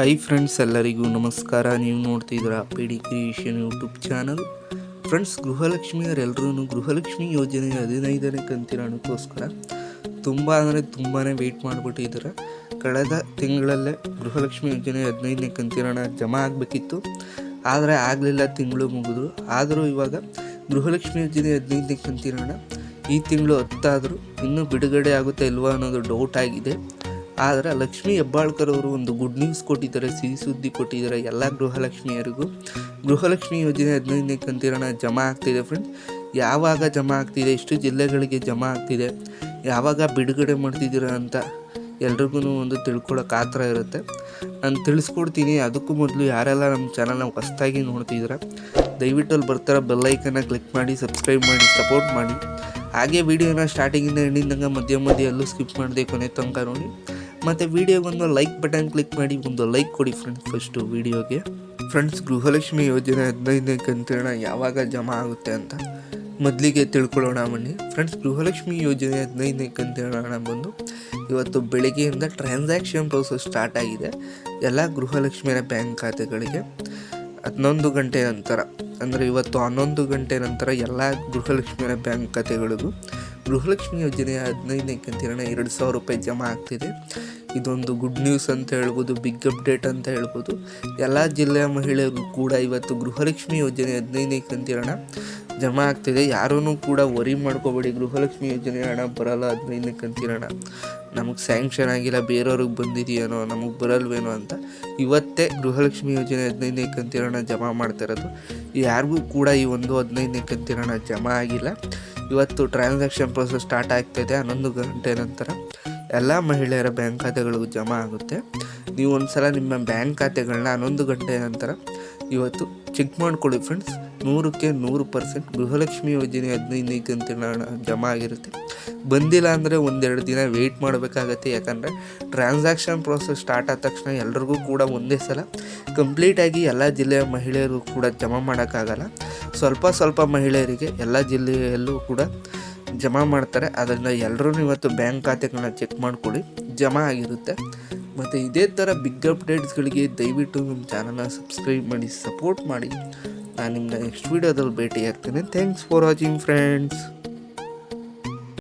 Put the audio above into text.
Hi friends ಎಲ್ಲರಿಗೂ ನಮಸ್ಕಾರ. ನೀವು ನೋಡ್ತಿದ್ದೀರಾ P D creation YouTube channel friends ಗೃಹಲಕ್ಷ್ಮಿಯವರೆಲ್ಲರೂ Gruhalakshmi ಯೋಜನೆಯ ಹದಿನೈದನೇ ಕಂತಿನ ಅನುಕೋಸ್ಕರ ತುಂಬ ಅಂದರೆ ತುಂಬಾ ವೆಯ್ಟ್ ಮಾಡಿಬಿಟ್ಟಿದ್ದಾರೆ. ಕಳೆದ ತಿಂಗಳಲ್ಲೇ ಗೃಹಲಕ್ಷ್ಮಿ ಯೋಜನೆ ಹದಿನೈದನೇ ಕಂತಿನ ಹಣ ಜಮಾ ಆಗಬೇಕಿತ್ತು. ಆದರೆ ಆಗಲಿಲ್ಲ, ತಿಂಗಳು ಮುಗಿದ್ರು. ಆದರೂ ಇವಾಗ ಗೃಹಲಕ್ಷ್ಮಿ ಯೋಜನೆ ಹದಿನೈದನೇ ಕಂತಿನ ಹಣ ಈ ತಿಂಗಳು ಹತ್ತಾದರೂ ಇನ್ನೂ ಬಿಡುಗಡೆ ಆಗುತ್ತೆ ಇಲ್ವಾ ಅನ್ನೋದು ಡೌಟ್ ಆಗಿದೆ. ಆದರೆ ಲಕ್ಷ್ಮೀ ಹೆಬ್ಬಾಳ್ಕರ್ ಅವರು ಒಂದು ಗುಡ್ ನ್ಯೂಸ್ ಕೊಟ್ಟಿದ್ದಾರೆ, ಸಿಹಿ ಸುದ್ದಿ ಕೊಟ್ಟಿದ್ದಾರೆ ಎಲ್ಲ ಗೃಹಲಕ್ಷ್ಮಿಯರಿಗೂ. ಗೃಹಲಕ್ಷ್ಮಿ ಯೋಜನೆ ಹದಿನೈದನೇ ಕಂತಿನ ಜಮಾ ಆಗ್ತಿದೆ ಫ್ರೆಂಡ್ಸ್ ಯಾವಾಗ ಜಮಾ ಆಗ್ತಿದೆ, ಎಷ್ಟು ಜಿಲ್ಲೆಗಳಿಗೆ ಜಮಾ ಆಗ್ತಿದೆ, ಯಾವಾಗ ಬಿಡುಗಡೆ ಮಾಡ್ತಿದ್ದೀರ ಅಂತ ಎಲ್ರಿಗೂ ಒಂದು ತಿಳ್ಕೊಳ್ಳೋಕೆ ಆತರ ಇರುತ್ತೆ. ನಾನು ತಿಳಿಸ್ಕೊಡ್ತೀನಿ, ಅದಕ್ಕೂ ಮೊದಲು ಯಾರೆಲ್ಲ ನಮ್ಮ ಚಾನಲ್ನ ಹೊಸ್ದಾಗಿ ನೋಡ್ತಿದ್ದೀರ ದಯವಿಟ್ಟು ಅಲ್ಲಿ ಬರ್ತಾರ ಬೆಲ್ಲೈಕನ್ನ ಕ್ಲಿಕ್ ಮಾಡಿ ಸಬ್ಸ್ಕ್ರೈಬ್ ಮಾಡಿ ಸಪೋರ್ಟ್ ಮಾಡಿ. ಹಾಗೆ ವಿಡಿಯೋನ ಸ್ಟಾರ್ಟಿಂಗಿಂದ ತನಕ ಮಧ್ಯ ಮಧ್ಯ ಎಲ್ಲೂ ಸ್ಕಿಪ್ ಮಾಡಿದೆ ಕೊನೆ ತನಕ ನೋಡಿ. ಮತ್ತು ವಿಡಿಯೋಗೊಂದು ಲೈಕ್ ಬಟನ್ ಕ್ಲಿಕ್ ಮಾಡಿ, ಒಂದು ಲೈಕ್ ಕೊಡಿ ಫ್ರೆಂಡ್ಸ್ ಫಸ್ಟು ವಿಡಿಯೋಗೆ. ಫ್ರೆಂಡ್ಸ್ ಗೃಹಲಕ್ಷ್ಮಿ ಯೋಜನೆ ಹದಿನೈದನೇ ಕಂತಿನ ಯಾವಾಗ ಜಮಾ ಆಗುತ್ತೆ ಅಂತ ಮೊದಲಿಗೆ ತಿಳ್ಕೊಳ್ಳೋಣ ಬನ್ನಿ. ಫ್ರೆಂಡ್ಸ್ ಗೃಹಲಕ್ಷ್ಮಿ ಯೋಜನೆ ಹದಿನೈದನೇ ಕಂತಿನ ಹಣ ಬಂದು ಇವತ್ತು ಬೆಳಗ್ಗೆಯಿಂದ ಟ್ರಾನ್ಸಾಕ್ಷನ್ ಪ್ರೋಸೆಸ್ ಸ್ಟಾರ್ಟ್ ಆಗಿದೆ. ಎಲ್ಲ ಗೃಹಲಕ್ಷ್ಮಿಯ ಬ್ಯಾಂಕ್ ಖಾತೆಗಳಿಗೆ ಹನ್ನೊಂದು ಗಂಟೆ ನಂತರ, ಅಂದರೆ ಇವತ್ತು ಹನ್ನೊಂದು ಗಂಟೆ ನಂತರ ಎಲ್ಲ ಗೃಹಲಕ್ಷ್ಮಿಯ ಬ್ಯಾಂಕ್ ಖಾತೆಗಳಿಗೂ ಗೃಹಲಕ್ಷ್ಮಿ ಯೋಜನೆಯ ಹದಿನೈದನೇ ಕಂತಿನ ಎರಡು ಸಾವಿರ ರೂಪಾಯಿ ಜಮಾ ಆಗ್ತಿದೆ. ಇದೊಂದು ಗುಡ್ ನ್ಯೂಸ್ ಅಂತ ಹೇಳ್ಬೋದು ಬಿಗ್ ಅಪ್ಡೇಟ್ ಅಂತ ಹೇಳ್ಬೋದು. ಎಲ್ಲ ಜಿಲ್ಲೆಯ ಮಹಿಳೆಯರು ಕೂಡ ಇವತ್ತು ಗೃಹಲಕ್ಷ್ಮಿ ಯೋಜನೆ ಹದಿನೈದನೇ ಕಂತಿನ ಜಮಾ ಆಗ್ತಿದೆ. ಯಾರೂ ಕೂಡ ವರಿ ಮಾಡ್ಕೋಬೇಡಿ, ಗೃಹಲಕ್ಷ್ಮಿ ಯೋಜನೆ ಹಣ ಬರಲ್ಲ ಹದಿನೈದನೇ ಕಂತಿನ ನಮಗೆ ಸ್ಯಾಂಕ್ಷನ್ ಆಗಿಲ್ಲ, ಬೇರೆಯವ್ರಿಗೆ ಬಂದಿದೆಯೇನೋ, ನಮಗೆ ಬರಲ್ವೇನೋ ಅಂತ ಇವತ್ತೇ ಗೃಹಲಕ್ಷ್ಮಿ ಯೋಜನೆ ಹದಿನೈದನೇ ಕಂತಿನ ಜಮಾ ಮಾಡ್ತಾ ಇರೋದು. ಯಾರಿಗೂ ಕೂಡ ಈ ಒಂದು ಹದಿನೈದನೇ ಕಂತಿನ ಜಮಾ ಆಗಿಲ್ಲ. ಇವತ್ತು ಟ್ರಾನ್ಸಾಕ್ಷನ್ ಪ್ರೊಸೆಸ್ ಸ್ಟಾರ್ಟ್ ಆಗ್ತಾಯಿದೆ ಹನ್ನೊಂದು ಗಂಟೆ ನಂತರ ಎಲ್ಲ ಮಹಿಳೆಯರ ಬ್ಯಾಂಕ್ ಖಾತೆಗಳಿಗೂ ಜಮಾ ಆಗುತ್ತೆ. ನೀವು ಒಂದು ಸಲ ನಿಮ್ಮ ಬ್ಯಾಂಕ್ ಖಾತೆಗಳನ್ನ ಹನ್ನೊಂದು ಗಂಟೆ ನಂತರ ಇವತ್ತು ಚೆಕ್ ಮಾಡ್ಕೊಳ್ಳಿ ಫ್ರೆಂಡ್ಸ್ ನೂರಕ್ಕೆ ನೂರು ಪರ್ಸೆಂಟ್ ಗೃಹಲಕ್ಷ್ಮಿ ಯೋಜನೆ ಹದಿನೈದು ಗಂಟೆಗಳ ಜಮಾ ಆಗಿರುತ್ತೆ. ಬಂದಿಲ್ಲ ಅಂದರೆ ಒಂದೆರಡು ದಿನ ವೆಯ್ಟ್ ಮಾಡಬೇಕಾಗತ್ತೆ. ಯಾಕಂದರೆ ಟ್ರಾನ್ಸಾಕ್ಷನ್ ಪ್ರೊಸೆಸ್ ಸ್ಟಾರ್ಟ್ ಆದ ತಕ್ಷಣ ಎಲ್ರಿಗೂ ಕೂಡ ಒಂದೇ ಸಲ ಕಂಪ್ಲೀಟಾಗಿ ಎಲ್ಲ ಜಿಲ್ಲೆಯ ಮಹಿಳೆಯರು ಕೂಡ ಜಮಾ ಮಾಡೋಕ್ಕಾಗಲ್ಲ. ಸ್ವಲ್ಪ ಸ್ವಲ್ಪ ಮಹಿಳೆಯರಿಗೆ ಎಲ್ಲ ಜಿಲ್ಲೆಯಲ್ಲೂ ಕೂಡ ಜಮಾ ಮಾಡ್ತಾರೆ. ಅದರಿಂದ ಎಲ್ಲರೂ ಇವತ್ತು ಬ್ಯಾಂಕ್ ಖಾತೆಗಳನ್ನ ಚೆಕ್ ಮಾಡ್ಕೊಳ್ಳಿ. ಜಮಾ ಆಗಿರುತ್ತೆ. ಮತ್ತು ಇದೇ ಥರ ಬಿಗ್ ಅಪ್ಡೇಟ್ಸ್ಗಳಿಗೆ ದಯವಿಟ್ಟು ನಮ್ಮ ಚಾನಲ್ನ ಸಬ್ಸ್ಕ್ರೈಬ್ ಮಾಡಿ ಸಪೋರ್ಟ್ ಮಾಡಿ. ನಾನು ನಿಮ್ಮ ನೆಕ್ಸ್ಟ್ ವೀಡಿಯೋದಲ್ಲಿ ಭೇಟಿಯಾಗ್ತೇನೆ. Thanks for watching friends